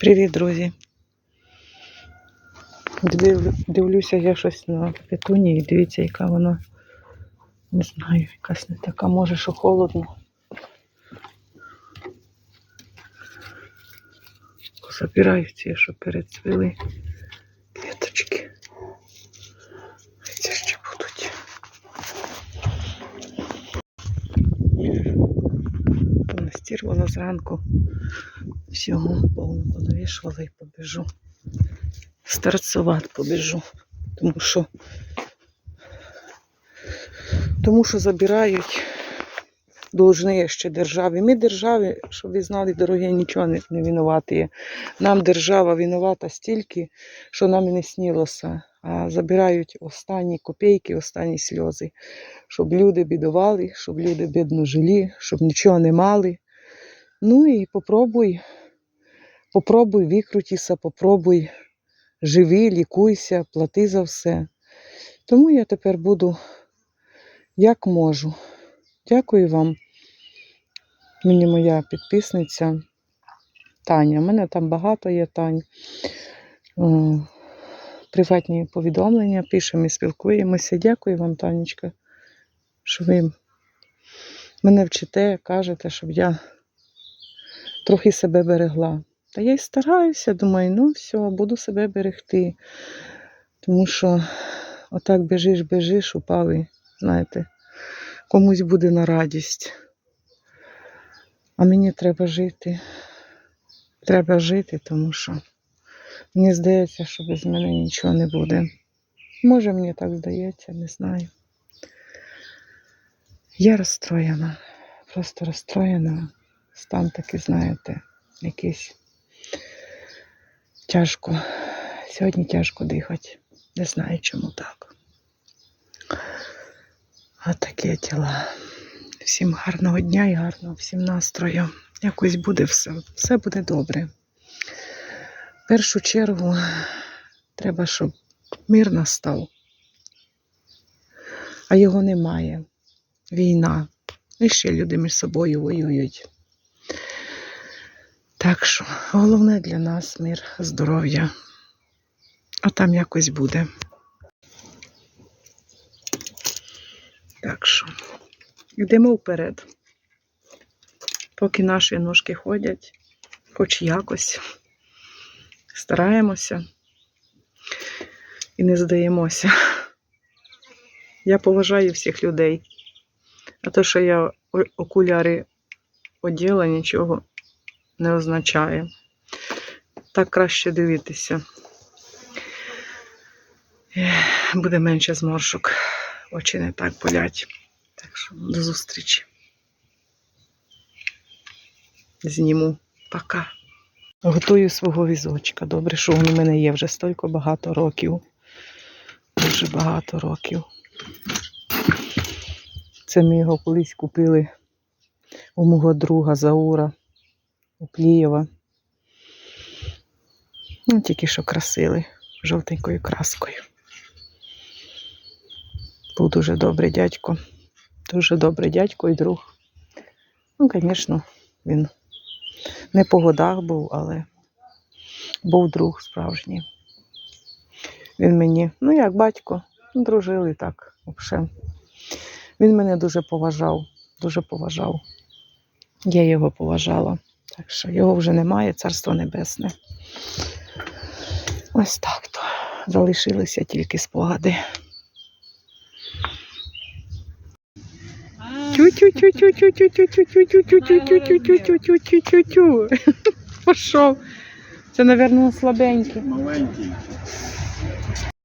Привіт, друзі. Дивлюся я щось на петунії. Дивіться, яка вона. Не знаю, якась не така, може, що холодно. Забираю ці, що перецвіли квіточки. Ці ще будуть. Понастірвала зранку. Всього повно понавішувала і побіжу. Старцювати побіжу. Тому що тому що забирають должни ще державі. Ми державі, щоб ви знали, дорогі, нічого не, не винуваті є. Нам держава винувата стільки, що нам і не снилося. А забирають останні копійки, останні сльози, щоб люди бідували, щоб люди бідно жили, щоб нічого не мали. Ну і попробуй, попробуй викрутися, попробуй живи, лікуйся, плати за все. Тому я тепер буду як можу. Дякую вам. Мені моя підписниця Таня. У мене там багато є Тань. Приватні повідомлення пишемо і спілкуємося. Дякую вам, Танечка, що ви мене вчите, кажете, щоб я трохи себе берегла. Та я й стараюся, думаю, ну все, буду себе берегти. Тому що отак біжиш, біжиш, упав і, знаєте, комусь буде на радість. А мені треба жити. Треба жити, тому що мені здається, що без мене нічого не буде. Може, мені так здається, не знаю. Я розстроєна, просто розстроєна. Стан такий, знаєте, якийсь тяжко. Сьогодні тяжко дихати. Не знаю, чому так. А таке тіла. Всім гарного дня і гарного всім настрою. Якось буде все. Все буде добре. В першу чергу треба, щоб мир настав. А його немає. Війна. І ще люди між собою воюють. Так що головне для нас мир, здоров'я. А там якось буде. Так що йдемо вперед. Поки наші ножки ходять, хоч якось, стараємося і не здаємося. Я поважаю всіх людей. А те, що я окуляри оділа, нічого не означає. Так краще дивитися. Буде менше зморшок. Очі не так болять. Так що до зустрічі. Зніму. Пока. Готую свого візочка. Добре, що він у мене є вже стільки багато років. Дуже багато років. Це ми його колись купили у мого друга Заура у Плієва. Ну, тільки що красили жовтенькою краскою. Був дуже добрий дядько. Дуже добрий дядько і друг. Ну, звісно, він не по годах був, але був друг справжній. Він мені, ну як батько, дружили так взагалі. Він мене дуже поважав, дуже поважав. Я його поважала. Так що його вже немає, царство небесне. Ось так то. Залишилися тільки спогади. Тю-тю-тю-тю-тю-тю-тю-тю-тю-тю-тю-тю-тю-тю-тю-тю-тю-тю. Пішов. Це, мабуть, слабенький. Маленький.